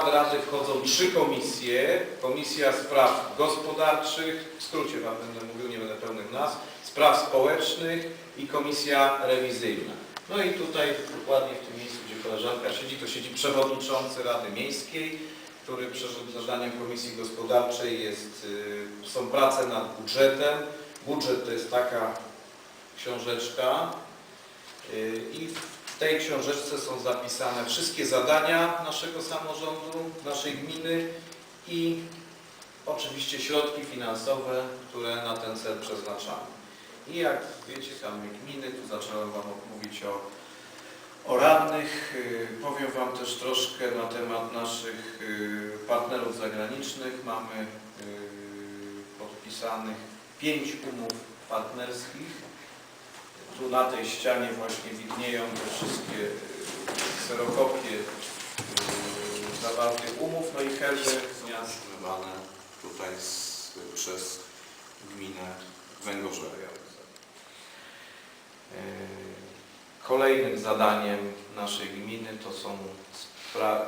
Rady wchodzą trzy komisje. Komisja Spraw Gospodarczych, w skrócie Wam będę mówił, nie będę pełnych nazw, Spraw Społecznych i Komisja Rewizyjna. No i tutaj dokładnie w tym miejscu, gdzie koleżanka siedzi, to siedzi przewodniczący Rady Miejskiej, który przed Komisji Gospodarczej jest, y, są prace nad budżetem. Budżet to jest taka książeczka y, i w tej książeczce są zapisane wszystkie zadania naszego samorządu, naszej gminy i oczywiście środki finansowe, które na ten cel przeznaczamy. I jak wiecie, same gminy, tu zacząłem Wam mówić o, o radnych. Y, Powiem Wam też troszkę na temat naszych y, partnerów zagranicznych. Mamy y, podpisanych pięć umów partnerskich. Tu na tej ścianie właśnie widnieją te wszystkie y, kserokopie y, zawartych umów, no i herby Zmiany tutaj z, przez gminę Węgorzew. E, Kolejnym zadaniem naszej gminy to są,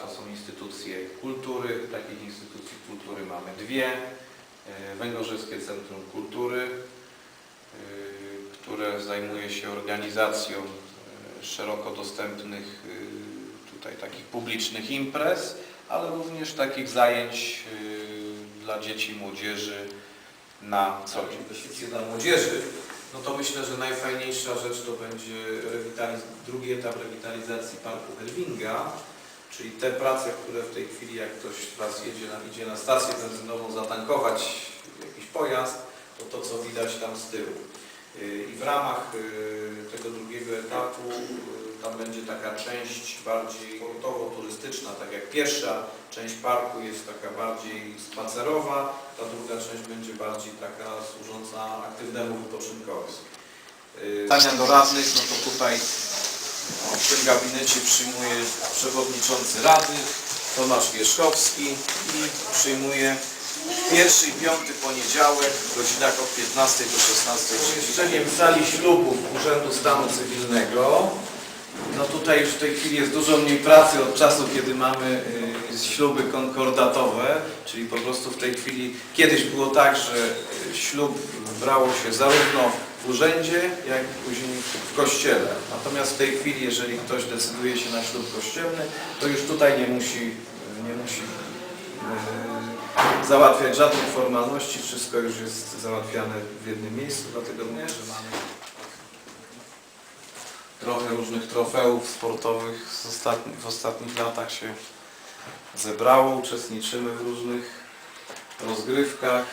to są instytucje kultury. Takich instytucji kultury mamy dwie. E, Węgorzewskie Centrum Kultury, zajmuje się organizacją e, szeroko dostępnych e, tutaj takich publicznych imprez, ale również takich zajęć e, dla dzieci młodzieży na co dzień. Inwestycje dla młodzieży no to myślę, że najfajniejsza rzecz to będzie drugi etap rewitalizacji Parku Helwinga, czyli te prace, które w tej chwili, jak ktoś z Was jedzie na, idzie na stację benzynową zatankować jakiś pojazd, to to, co widać tam z tyłu. I w ramach yy, tego drugiego etapu yy, tam będzie taka część bardziej sportowo-turystyczna, tak jak pierwsza część parku jest taka bardziej spacerowa, ta druga część będzie bardziej taka służąca aktywnemu wypoczynkowi. Pytania do radnych, no to tutaj w tym gabinecie przyjmuje przewodniczący rady Tomasz Wierzchowski i przyjmuje pierwszy i piąty poniedziałek w godzinach od 15 do 16. Pomieszczeniem sali ślubów Urzędu Stanu Cywilnego. No tutaj już w tej chwili jest dużo mniej pracy od czasu, kiedy mamy y, śluby konkordatowe, czyli po prostu w tej chwili, kiedyś było tak, że y, ślub brało się zarówno w urzędzie, jak i później w kościele. Natomiast w tej chwili, jeżeli ktoś decyduje się na ślub kościelny, to już tutaj nie musi, nie musi y, załatwiać żadnych formalności, wszystko już jest załatwiane w jednym miejscu, dlatego mówię, że mamy trochę różnych trofeów sportowych z ostatni, w ostatnich latach się zebrało, uczestniczymy w różnych rozgrywkach.